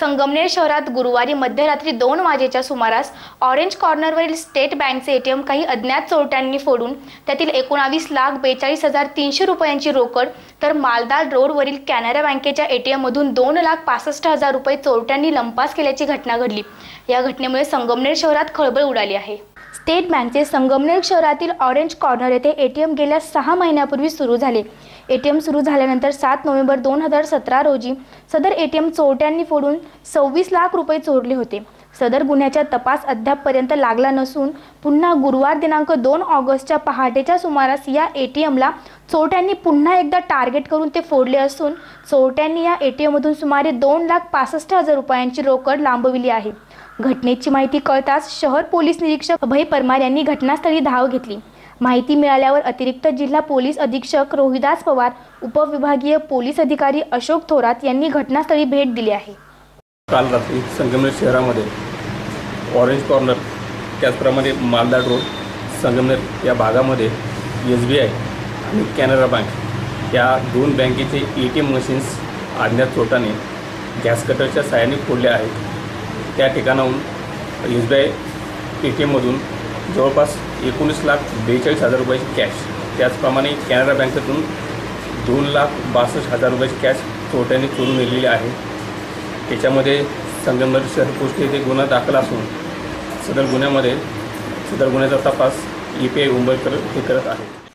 संगमनेर शहरात गुरुवारी मध्यरात्री दोन वाजेच्या सुमारास ऑरेंज कॉर्नरवरील स्टेट बँकचे एटीएम काही अज्ञात चोरट्यांनी फोडून त्यातील एकोणावीस लाख बेचाळीस हजार तीनशे रुपयांची रोकड तर मालदार रोडवरील कॅनरा बँकेच्या एटीएममधून दोन लाख पासष्ट हजार रुपये चोरट्यांनी लंपास केल्याची घटना घडली. या घटनेमुळे संगमनेर शहरात खळबळ उडाली आहे. स्टेट बँकचे संगमनेर शहरातील ऑरेंज कॉर्नर येथे ए टी एम गेल्या सहा महिन्यापूर्वी सुरू झाले. ए टी एम सुरू झाल्यानंतर सात नोव्हेंबर दोन हजार सतरा रोजी सदर ए टी एम चोरट्यांनी फोडून सव्वीस लाख रुपये चोरले होते. सदर गुन्ह्याचा तपास अद्यापपर्यंत लागला नसून पुन्हा गुरुवार दिनांक दोन ऑगस्टच्या पहाटेच्या सुमारास या ए टी एमला चोरट्यांनी पुन्हा एकदा टार्गेट करून ते फोडले असून चोरट्यांनी या ए टी एममधून सुमारे दोन लाख पासष्ट हजार रुपयांची रोकड लांबविली आहे. घटनेची माहिती कळताच शहर पोलीस निरीक्षक अभय परमार यांनी घटनास्थळी धाव घेतली. माहिती मिळाल्यावर अतिरिक्त जिल्हा पोलीस अधीक्षक रोहिदास पवार उपविभागीय पोलीस अधिकारी अशोक थोरात यांनी घटनास्थळी भेट दिली आहे. काल रात्री संगमनेर शहरामध्ये ऑरेंज कॉर्नर त्याचप्रमाणे मालदाड रोड संगमनेर या भागामध्ये एस बी आय आणि कॅनरा बँक या दोन बँकेचे ए टी एम मशीन्स अज्ञात चोटाने गॅस कटरच्या साह्याने फोडल्या आहेत. त्या ठिकाणाहून S B I A T एममधून जवळपास एकोणीस लाख बेचाळीस हजार रुपयाची कॅश त्याचप्रमाणे कॅनरा बँकेतून दोन लाख बासष्ट हजार रुपयाची कॅश चोरट्याने चोरून नेलेली आहे. त्याच्यामध्ये संगमनेर शहर पोस्ट येथे गुन्हा दाखल असून सदर गुन्ह्यामध्ये सदर गुन्ह्याचा तपास ई पी आय मुंबईकर हे करत आहे